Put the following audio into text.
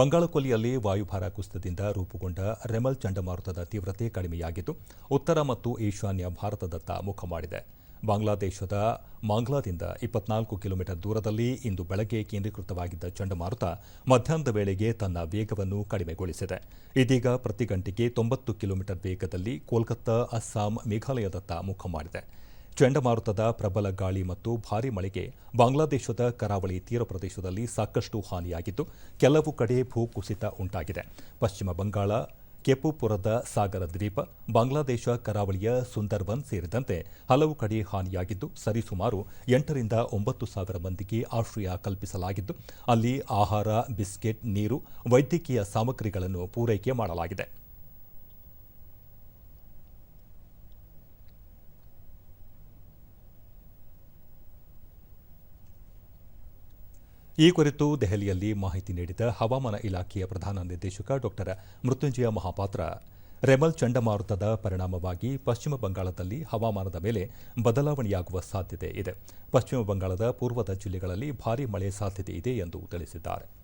ಬಂಗಾಳಕೊಲ್ಲಿಯಲ್ಲಿ ವಾಯುಭಾರ ಕುಸಿತದಿಂದ ರೂಪುಗೊಂಡ ರೆಮಲ್ ಚಂಡಮಾರುತದ ತೀವ್ರತೆ ಕಡಿಮೆಯಾಗಿದ್ದು, ಉತ್ತರ ಮತ್ತು ಈಶಾನ್ಯ ಭಾರತದತ್ತ ಮುಖ ಮಾಡಿದೆ. ಬಾಂಗ್ಲಾದೇಶದ ಮಾಂಗ್ಲಾದಿಂದ ಇಪ್ಪತ್ನಾಲ್ಕು ಕಿಲೋಮೀಟರ್ ದೂರದಲ್ಲಿ ಇಂದು ಬೆಳಗ್ಗೆ ಕೇಂದ್ರೀಕೃತವಾಗಿದ್ದ ಚಂಡಮಾರುತ ಮಧ್ಯಾಹ್ನದ ವೇಳೆಗೆ ತನ್ನ ವೇಗವನ್ನು ಕಡಿಮೆಗೊಳಿಸಿದೆ. ಇದೀಗ ಪ್ರತಿ ಗಂಟೆಗೆ ತೊಂಬತ್ತು ಕಿಲೋಮೀಟರ್ ವೇಗದಲ್ಲಿ ಕೋಲ್ಕತ್ತಾ, ಅಸ್ಸಾಂ, ಮೇಘಾಲಯದತ್ತ ಮುಖ ಮಾಡಿದೆ. ಚಂಡಮಾರುತದ ಪ್ರಬಲ ಗಾಳಿ ಮತ್ತು ಭಾರೀ ಮಳೆಗೆ ಬಾಂಗ್ಲಾದೇಶದ ಕರಾವಳಿ ತೀರ ಪ್ರದೇಶದಲ್ಲಿ ಸಾಕಷ್ಟು ಹಾನಿಯಾಗಿದ್ದು, ಕೆಲವು ಕಡೆ ಭೂಕುಸಿತ ಉಂಟಾಗಿದೆ. ಪಶ್ಚಿಮ ಬಂಗಾಳ, ಕೆಪುಪುರದ ಸಾಗರ ದ್ವೀಪ, ಬಾಂಗ್ಲಾದೇಶ ಕರಾವಳಿಯ ಸುಂದರ್ಬನ್ ಸೇರಿದಂತೆ ಹಲವು ಕಡೆ ಹಾನಿಯಾಗಿದ್ದು, ಸರಿಸುಮಾರು ಎಂಟರಿಂದ ಒಂಬತ್ತು ಸಾವಿರ ಮಂದಿಗೆ ಆಶ್ರಯ ಕಲ್ಪಿಸಲಾಗಿದ್ದು, ಅಲ್ಲಿ ಆಹಾರ, ಬಿಸ್ಕೆಟ್, ನೀರು, ವೈದ್ಯಕೀಯ ಸಾಮಗ್ರಿಗಳನ್ನು ಪೂರೈಕೆ ಮಾಡಲಾಗಿದೆ. ಈ ಕುರಿತು ದೆಹಲಿಯಲ್ಲಿ ಮಾಹಿತಿ ನೀಡಿದ ಹವಾಮಾನ ಇಲಾಖೆಯ ಪ್ರಧಾನ ನಿರ್ದೇಶಕ ಡಾ ಮೃತ್ಯುಂಜಯ ಮಹಾಪಾತ್ರ, ರೆಮಲ್ ಚಂಡಮಾರುತದ ಪರಿಣಾಮವಾಗಿ ಪಶ್ಚಿಮ ಬಂಗಾಳದಲ್ಲಿ ಹವಾಮಾನದ ಮೇಲೆ ಬದಲಾವಣೆಯಾಗುವ ಸಾಧ್ಯತೆ ಇದೆ. ಪಶ್ಚಿಮ ಬಂಗಾಳದ ಪೂರ್ವದ ಜಿಲ್ಲೆಗಳಲ್ಲಿ ಭಾರೀ ಮಳೆ ಸಾಧ್ಯತೆ ಇದೆ ಎಂದು ತಿಳಿಸಿದ್ದಾರೆ.